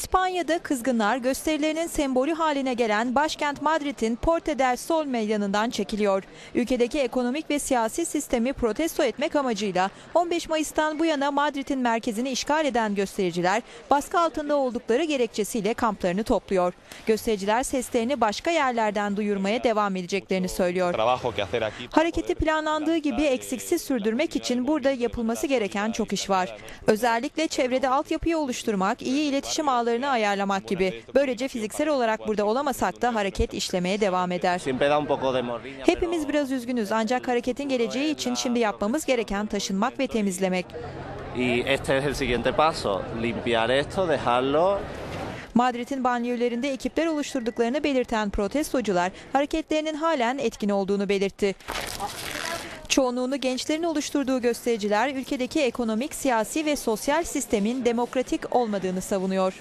İspanya'da kızgınlar gösterilerinin sembolü haline gelen başkent Madrid'in Porta del Sol meydanından çekiliyor. Ülkedeki ekonomik ve siyasi sistemi protesto etmek amacıyla 15 Mayıs'tan bu yana Madrid'in merkezini işgal eden göstericiler baskı altında oldukları gerekçesiyle kamplarını topluyor. Göstericiler seslerini başka yerlerden duyurmaya devam edeceklerini söylüyor. Hareketi planlandığı gibi eksiksiz sürdürmek için burada yapılması gereken çok iş var. Özellikle çevrede altyapıyı oluşturmak, iyi iletişim ağlarını ayarlamak gibi. Böylece fiziksel olarak burada olamasak da hareket işlemeye devam eder. Hepimiz biraz üzgünüz ancak hareketin geleceği için şimdi yapmamız gereken taşınmak ve temizlemek. Madrid'in banliyölerinde ekipler oluşturduklarını belirten protestocular hareketlerinin halen etkin olduğunu belirtti. Çoğunluğunu gençlerin oluşturduğu göstericiler ülkedeki ekonomik, siyasi ve sosyal sistemin demokratik olmadığını savunuyor.